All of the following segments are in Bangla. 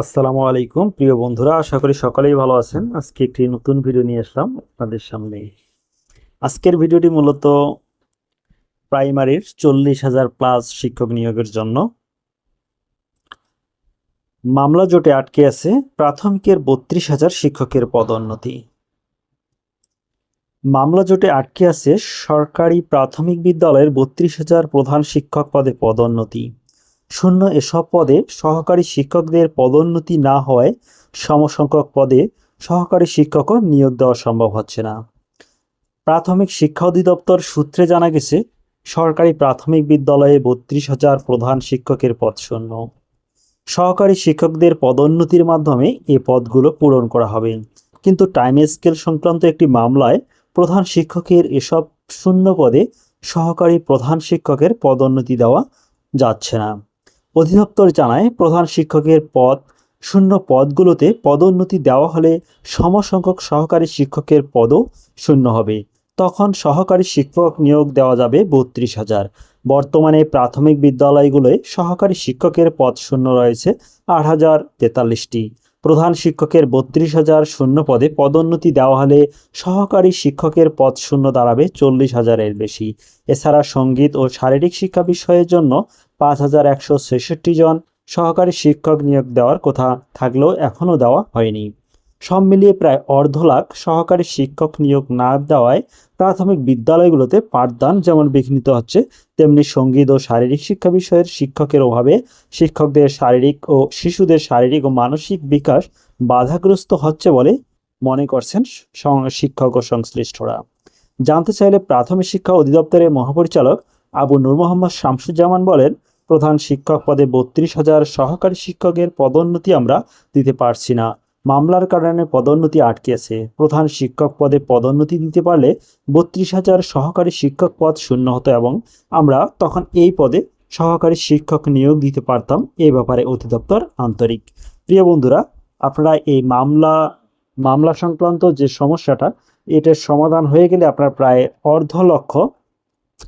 আসসালামু আলাইকুম। প্রিয় বন্ধুরা, আশা করি সকলেই ভালো আছেন। আজকে একটি নতুন ভিডিও নিয়ে আসলাম আপনাদের সামনে। আজকের ভিডিওটি মূলত প্রাইমারির চল্লিশ হাজার প্লাস শিক্ষক নিয়োগের জন্য। মামলা জোটে আটকে আছে প্রাথমিকের বত্রিশ হাজার শিক্ষকের পদোন্নতি। মামলা জোটে আটকে আছে সরকারি প্রাথমিক বিদ্যালয়ের বত্রিশ হাজার প্রধান শিক্ষক পদে পদোন্নতি। শূন্য এসব পদে সহকারী শিক্ষকদের পদোন্নতি না হওয়ায় সমসংখ্যক পদে সহকারী শিক্ষকও নিয়োগ দেওয়া সম্ভব হচ্ছে না। প্রাথমিক শিক্ষা অধিদপ্তর সূত্রে জানা গেছে, সরকারি প্রাথমিক বিদ্যালয়ে বত্রিশ হাজার প্রধান শিক্ষকের পদ শূন্য। সহকারী শিক্ষকদের পদোন্নতির মাধ্যমে এ পদগুলো পূরণ করা হবে। কিন্তু টাইম স্কেল সংক্রান্ত একটি মামলায় প্রধান শিক্ষকের এসব শূন্য পদে সহকারী প্রধান শিক্ষকের পদোন্নতি দেওয়া যাচ্ছে না। অধিদপ্তর জানায়, প্রধান শিক্ষকের পদ, শূন্য পদগুলোতে পদোন্নতি দেওয়া হলে সমসংখ্যক সহকারী শিক্ষকের পদও শূন্য হবে। তখন সহকারী শিক্ষক নিয়োগ দেওয়া যাবে বত্রিশ হাজার। বর্তমানে প্রাথমিক বিদ্যালয়গুলোয় সহকারী শিক্ষকের পদ শূন্য রয়েছে আট হাজার তেতাল্লিশটি। প্রধান শিক্ষকের বত্রিশ হাজার শূন্য পদে পদোন্নতি দেওয়া হলে সহকারী শিক্ষকের পদ শূন্য দাঁড়াবে চল্লিশ হাজারের বেশি। এছাড়া সংগীত ও শারীরিক শিক্ষা বিষয়ের জন্য পাঁচ হাজার একশো ছেষট্টি জন সহকারী শিক্ষক নিয়োগ দেওয়ার কথা থাকলেও এখনও দেওয়া হয়নি। সব মিলিয়ে প্রায় অর্ধ লাখ সহকারী শিক্ষক নিয়োগ না দেওয়ায় প্রাথমিক বিদ্যালয়গুলোতে পাঠদান যেমন বিঘ্নিত হচ্ছে, তেমনি সংগীত ও শারীরিক শিক্ষা বিষয়ের শিক্ষকের অভাবে শিক্ষকদের শারীরিক ও শিশুদের শারীরিক ও মানসিক বিকাশ বাধাগ্রস্ত হচ্ছে বলে মনে করছেন শিক্ষক ও সংশ্লিষ্টরা। জানতে চাইলে প্রাথমিক শিক্ষা অধিদপ্তরের মহাপরিচালক আবু নূর মোহাম্মদ শামসুজ্জামান বলেন, প্রধান শিক্ষক পদে বত্রিশ হাজার সহকারী শিক্ষকের পদোন্নতি আমরা দিতে পারছি না। মামলার কারণে পদোন্নতি আটকে আছে প্রধান শিক্ষক পদে পদোন্নতি দিতে পারলে বত্রিশ হাজার সহকারী শিক্ষক পদ শূন্য হতো এবং আমরা তখন এই পদে সহকারী শিক্ষক নিয়োগ দিতে পারতাম। এই ব্যাপারে অধিদপ্তর আন্তরিক। প্রিয় বন্ধুরা, আপনারা এই মামলা মামলা সংক্রান্ত যে সমস্যাটা, এটার সমাধান হয়ে গেলে আপনার প্রায় অর্ধ লক্ষ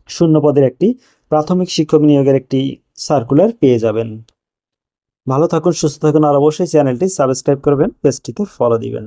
শূন্য পদের একটি প্রাথমিক শিক্ষক নিয়োগের একটি সার্কুলার পেয়ে যাবেন। ভালো থাকুন সুস্থ থাকুন আর অবশ্যই চ্যানেলটি সাবস্ক্রাইব করবেন পেজটিতে ফলো দিবেন।